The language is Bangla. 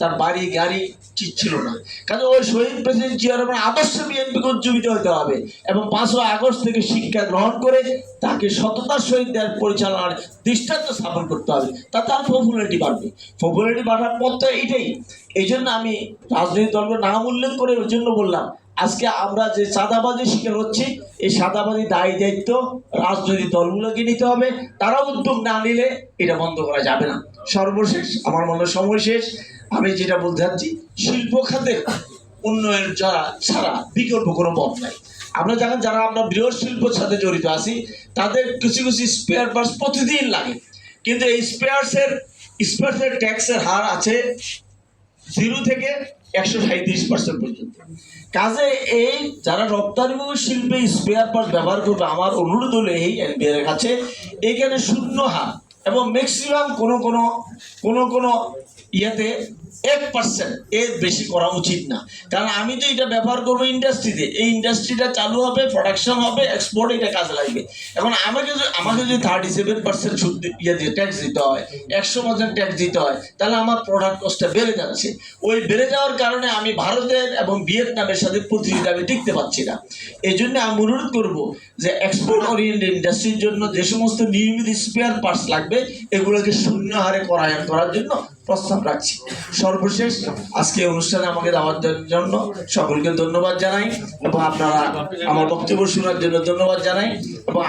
তার বাড়ি, গাড়ি ঠিক ছিল না। কারণ ওই শহীদ প্রেসিডেন্ট চেয়ারম্যান আদর্শ বিএনপি উজ্জীবিত হতে হবে এবং পাঁচই আগস্ট থেকে শিক্ষা গ্রহণ করে তাকে সততার সহিত পরিচালনার দৃষ্টান্ত স্থাপন করতে হবে। তা তার পপুলারিটি বাড়বে। পপুলারিটি বাড়ার পথ তো এইটাই। এই জন্য আমি রাজনৈতিক দলকে নাম উল্লেখ করে ওই জন্য বললাম আজকে আমরা যে চাঁদাবাজি শিকার হচ্ছি, এই চাঁদাবাজি দায়ী দায়িত্ব রাজনৈতিক দলগুলোকে নিতে হবে। তারা উদ্যোগ না নিলে এটা বন্ধ করা যাবে না। সর্বশেষ, আমার মনে সময় শেষ। আমি যেটা বলতে চাচ্ছি, শিল্প খাতের উন্নয়ন যারা ছাড়া বিকল্প কোনো পথ নাই। আমরা যখন যারা আমরা বৃহৎ শিল্পের সাথে জড়িত আছি, তাদের কিছু কিছু স্পেয়ার পার্টস প্রতিদিন লাগে। কিন্তু এই স্পেয়ার্সের স্পেয়ার্সের ট্যাক্সের হার আছে জিরো থেকে একশো সাঁত্রিশ পার্সেন্ট পর্যন্ত। কাজে এই যারা রপ্তানি শিল্পে স্পেয়ার পার্ট ব্যবহার করবে, আমার অনুরোধ হলো এই এনবিআর কাছে, এখানে শূন্য হার এবং ম্যাক্সিমাম কোনো কোনো কোনো কোনো ইয়েতে এক পার্সেন্ট এর বেশি করা উচিত না। কারণ আমি তো এটা ব্যবহার করব ইন্ডাস্ট্রিতে এই ইন্ডাস্ট্রিটা চালু হবে প্রোডাকশন হবে এক্সপোর্ট এটা কাজে লাগবে। এখন আমাকে আমাকে যদি থার্টি সেভেন পার্সেন্ট সুদ ইয়ে দিয়ে ট্যাক্স দিতে হয়, একশো পার্সেন্ট ট্যাক্স দিতে হয়, তাহলে আমার প্রোডাক্ট কস্টটা বেড়ে যাচ্ছে। ওই বেড়ে যাওয়ার কারণে আমি ভারতের এবং ভিয়েতনামের সাথে প্রতিযোগিতা আমি টিকতে পারছি না। এই জন্য আমি অনুরোধ করব যে এক্সপোর্ট ওরিয়েন্টেড ইন্ডাস্ট্রির জন্য যে সমস্ত নিয়মিত স্পেয়ার পার্টস লাগবে, এগুলোকে শূন্য হারে করায়ন করার জন্য প্রস্তাব রাখছি। সর্বশেষ আজকে অনুষ্ঠানে আমাকে দাওয়াত দেওয়ার জন্য সকলকে ধন্যবাদ জানাই এবং আপনারা আমার বক্তব্য শোনার জন্য ধন্যবাদ জানাই এবং